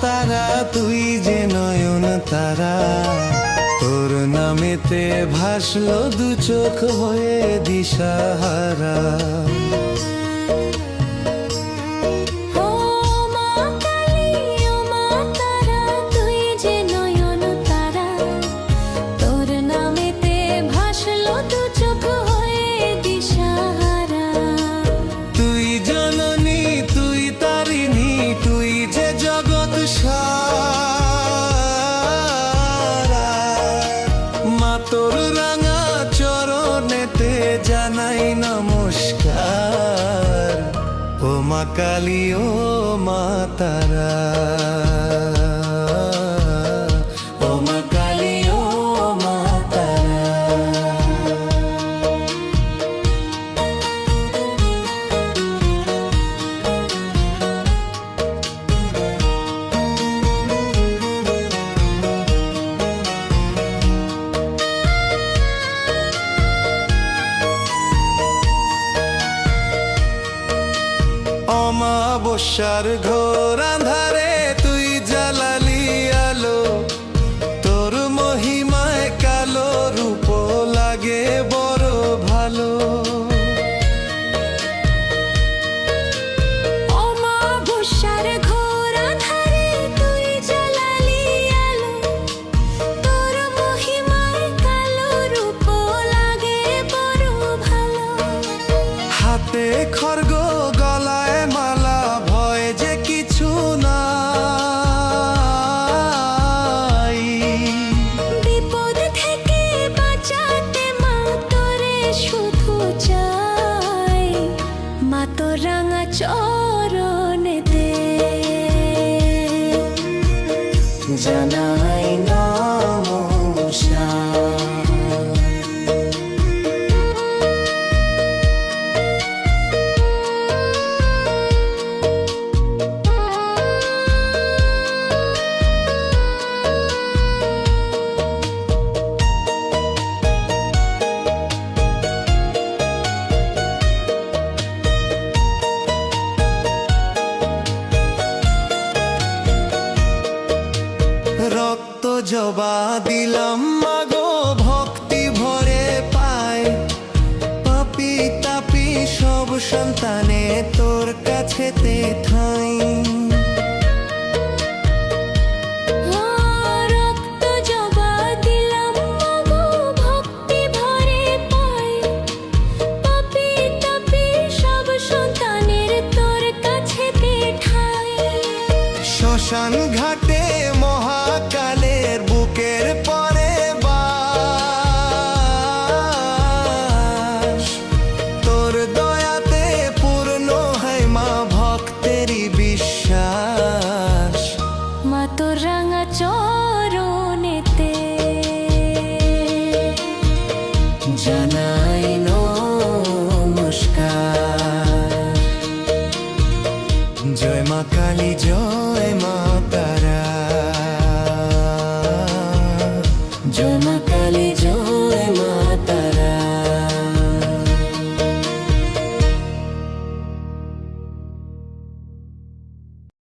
তারা তুই যে নয়ন তারা। তোর নামেতে ভাসলো দু চোখ হয়ে দিশাহারা। কালী ও মা তারা। অমাবস্যার ঘোর আধারে angel. জবা দিলাম মাগো ভক্তি ভরে পায়। পাপি তাপি সব সন্তানে তোর কাছেতে ঠাঁই। तो रंग चोरू